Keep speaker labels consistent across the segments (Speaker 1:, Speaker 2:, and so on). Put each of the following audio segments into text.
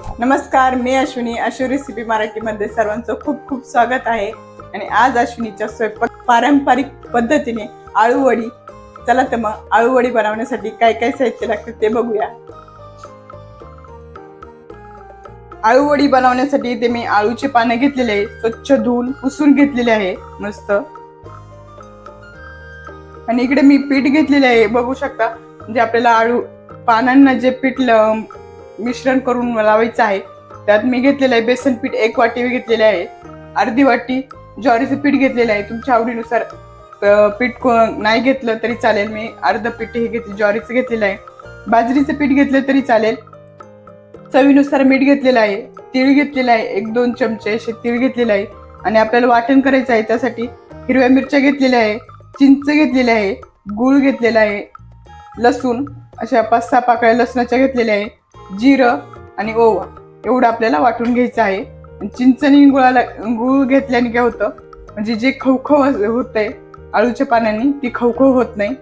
Speaker 1: नमस्कार मी अश्विनी अश्विनी रेसिपी मराठीमध्ये सर्वांचं खूप खूप स्वागत आहे. आणि आज अश्विनीच्या स्वयंपाक पारंपरिक पद्धतीने आळूवडी चला तर मग आळूवडी बनवण्यासाठी काय काय साहित्य लागतं ते बघूया. आळूवडी बनवण्यासाठी ते मी आळूचे पानं घेतलेले आहे. स्वच्छ धुवून पुसून घेतलेले आहे. मस्त. आणि इकडे मी पीठ घेतलेले आहे. बघू शकता म्हणजे आपल्याला आळू पानांना जे पीठ मिश्रण करून लावायचं आहे. त्यात मी घेतलेलं आहे बेसन पीठ एक वाटी घेतलेले आहे. अर्धी वाटी ज्वारीचं पीठ घेतलेलं आहे. तुमच्या आवडीनुसार पीठ को- नाही घेतलं तरी चालेल. मी अर्ध पीठ हे घेतले ज्वारीचं घेतलेलं आहे. बाजरीचं पीठ घेतलं तरी चालेल. चवीनुसार मीठ घेतलेलं आहे. तीळ घेतलेलं आहे एक दोन चमचे असे तीळ घेतलेलं आहे. आणि आपल्याला वाटण करायचं आहे त्यासाठी हिरव्या मिरच्या घेतलेल्या आहे चिंच घेतलेले आहे गूळ घेतलेला आहे लसूण अशा पाच सहा पाकळ्या लसणाच्या घेतलेल्या आहे. जिरं आणि ओवा. एवढं आपल्याला वाटून घ्यायचं आहे. चिंचणी गुळाला गुळ घेतल्याने काय होतं? म्हणजे जे खवखव होतंय आळूच्या पानांनी ती खवखव होत नाही.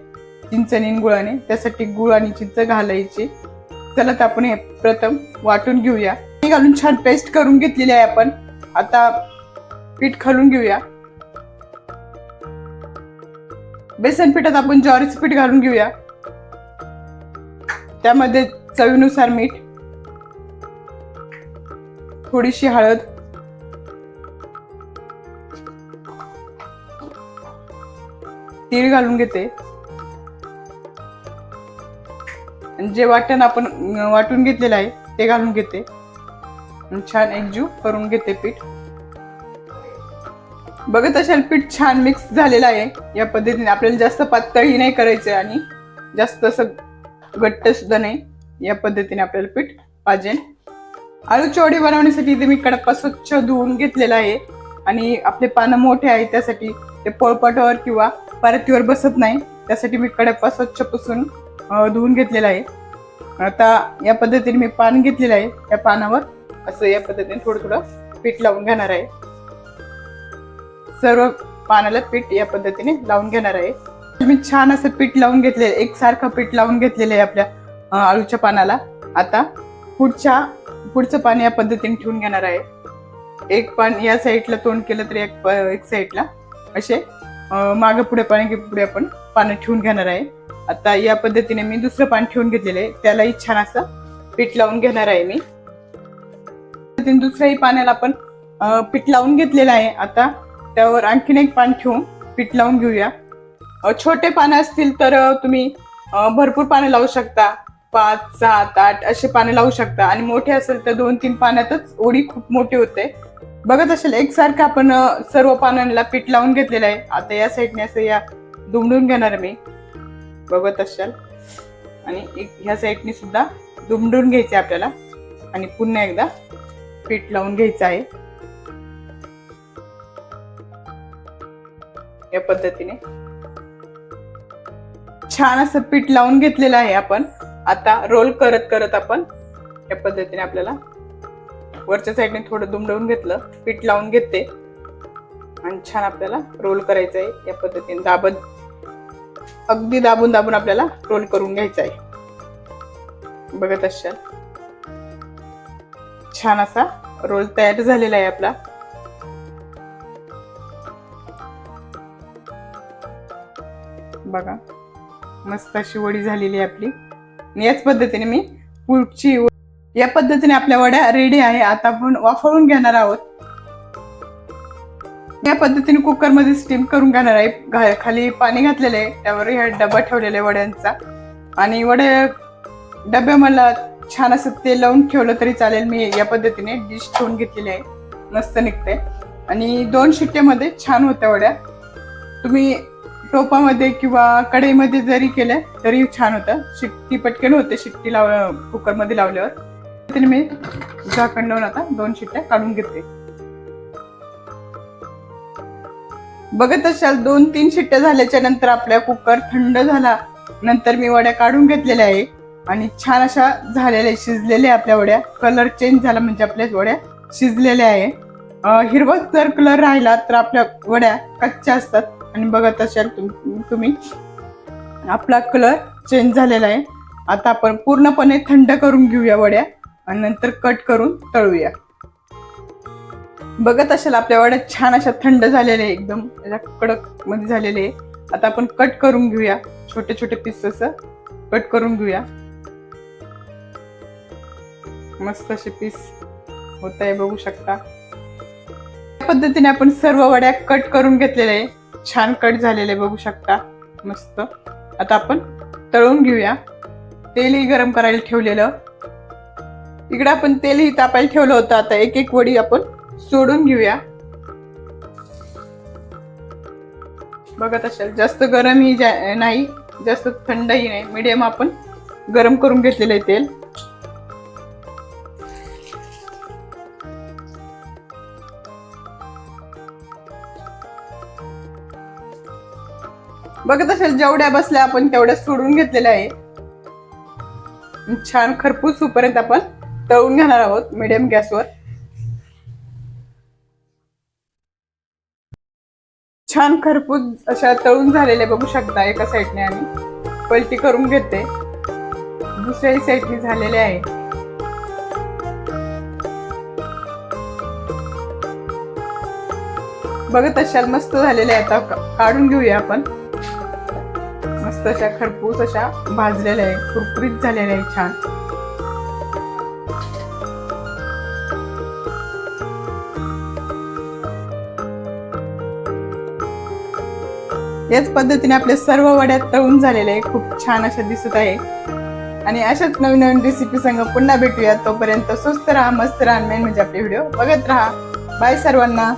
Speaker 1: चिंचणी गुळाने त्यासाठी गुळ आणि चिंच घालायची. चला तर आपण हे प्रथम वाटून घेऊया. हे घालून छान पेस्ट करून घेतलेली आहे आपण. आता पीठ खालून घेऊया. बेसन पिठात आपण ज्वारीचं पीठ घालून घेऊया. त्यामध्ये चवीनुसार मीठ थोडीशी हळद. तीळ घालून घेते. आणि जे वाटण आपण वाटून घेतलेलं आहे ते घालून घेते. छान एकजीव करून घेते पीठ. बघत असाल पीठ छान मिक्स झालेलं आहे. या पद्धतीने आपल्याला जास्त पातळही नाही करायचं आणि जास्त असं घट्ट सुद्धा नाही. या पद्धतीने आपल्याला पीठ पाहिजे आळू चवडी बनवण्यासाठी इथे मी कडप्पा स्वच्छ धुवून घेतलेला आहे. आणि आपले पानं मोठे आहे त्यासाठी ते पोळपाटावर किंवा परतीवर बसत नाही. त्यासाठी मी कडप्पा स्वच्छ पुसून धुवून घेतलेला आहे. आता या पद्धतीने मी पान घेतलेलं आहे. त्या पानावर असं या पद्धतीने थोडं थोडं पीठ लावून घेणार आहे. सर्व पानाला पीठ या पद्धतीने लावून घेणार आहे. मी छान असं पीठ लावून घेतले एकसारखं पीठ लावून घेतलेलं आहे आपल्या आळूच्या पानाला. आता पुढच्या पुढचं पान या पद्धतीने ठेवून घेणार आहे. एक पान या साईडला तोंड केलं तर एक एक साईडला असे मागं पुढे पाणी पुढे आपण पानं ठेवून घेणार आहे. आता या पद्धतीने मी दुसरं पान ठेवून घेतलेलं आहे. त्यालाही छान असं पीठ लावून घेणार आहे मी. पद्धतीने दुसऱ्याही पाण्याला आपण पीठ लावून घेतलेलं आहे. आता त्यावर आणखीन एक पान ठेवून पीठ लावून घेऊया. छोटे पानं असतील तर तुम्ही भरपूर पानं लावू शकता. पाच सात आठ असे पाने लावू शकता. आणि मोठे असेल तर दोन तीन पाण्यातच ओढी खूप मोठी होते. बघत असेल एकसारखं आपण सर्व पानांना पीठ लावून घेतलेलं आहे. आता या साईडने असं या दुमडून घेणार मी. बघत असाल. आणि एक ह्या साईडने सुद्धा दुमडून घ्यायचे आपल्याला. आणि पुन्हा एकदा पीठ लावून घ्यायचं आहे. या पद्धतीने. छान असं पीठ लावून घेतलेलं आहे आपण. आता रोल करत करत आपण या पद्धतीने आपल्याला वरच्या साईडने थोडं दुमडवून घेतलं पीठ लावून घेते. आणि छान आपल्याला रोल करायचं आहे या पद्धतीने. दाबत अगदी दाबून दाबून आपल्याला रोल करून घ्यायचा आहे. बघत असाल. छान असा रोल तयार झालेला आहे आपला. बघा मस्त अशी वडी झालेली आहे आपली. याच पद्धतीने मी पुढची या पद्धतीने आपल्या वड्या रेडी आहे. आता आपण वाफळून घेणार आहोत. या पद्धतीने कुकरमध्ये स्टीम करून घेणार आहे. घा- खाली पाणी घातलेलं आहे. त्यावर ह्या डबा ठेवलेला आहे वड्यांचा. आणि वड्या डबे मला छान असं ते लावून ठेवलं तरी चालेल. मी या पद्धतीने डिश ठेवून घेतलेली आहे. मस्त निघते आणि दोन शिट्ट्यामध्ये छान होत्या वड्या. तुम्ही टोपामध्ये किंवा कढईमध्ये जरी केल्या तरी छान होतं. शिट्टी पटकन होते शिट्टी लाव कुकरमध्ये लावल्यावर. त्याने मी झाकण लावून आता दोन शिट्ट्या काढून घेते. बघत असाल दोन तीन शिट्ट्या झाल्याच्यानंतर आपल्या कुकर थंड झाला. नंतर मी वड्या काढून घेतलेल्या आहे. आणि छान अशा झालेल्या शिजलेल्या आहे आपल्या वड्या. कलर चेंज झाला म्हणजे आपल्या वड्या शिजलेल्या आहे. अं, हिरवा जर कलर राहिला तर आपल्या वड्या कच्च्या असतात. आणि बघत असाल तुम्ही. आपला कलर चेंज झालेला आहे. आता आपण पूर्णपणे थंड करून घेऊया वड्या आणि नंतर कट करून तळूया. बघत असाल आपल्या वड्या छान अशा थंड झालेल्या आहे एकदम त्याच्या कडकमध्ये झालेले आहे आता आपण कट करून घेऊया छोटे छोटे पीस असं कट करून घेऊया. मस्त असे पीस होत आहे बघू शकता. पद्धतीने आपण सर्व वड्या कट करून घेतलेल्या आहे छान कट झालेले बघू शकता. मस्त. आता आपण तळून घेऊया. तेलही गरम करायला ठेवलेलं. इकडं आपण तेलही तापायला ठेवलं होतं. आता एक एक वडी आपण सोडून घेऊया. बघत असाल जास्त गरमही जा- नाही जास्त थंडही नाही. मिडियम आपण गरम करून घेतलेलं आहे तेल. बघत असेल जेवढ्या बसल्या आपण तेवढ्या सोडून घेतलेल्या आहे. छान खरपूस होईपर्यंत आपण तळून घेणार आहोत मिडियम गॅसवर छान खरपूस अशा तळून झालेल्या बघू शकता एका साईडने आम्ही. पलटी करून घेते. दुसऱ्याही साईडने झालेले आहे. बघत असाल मस्त झालेले आहे. आता काढून घेऊया आपण. मस्त अशा खरपूस अशा भाजलेल्या आहे कुरकुरीत झालेल्या आहे छान. याच पद्धतीने आपल्या सर्व वड्या तळून झालेले आहे खूप छान अशा दिसत आहे आणि अशाच नवीन नवीन रेसिपी संग पुन्हा भेटूया तोपर्यंत स्वस्त राहा मस्त राहा. मेन म्हणजे आपले व्हिडिओ बघत राहा. बाय सर्वांना.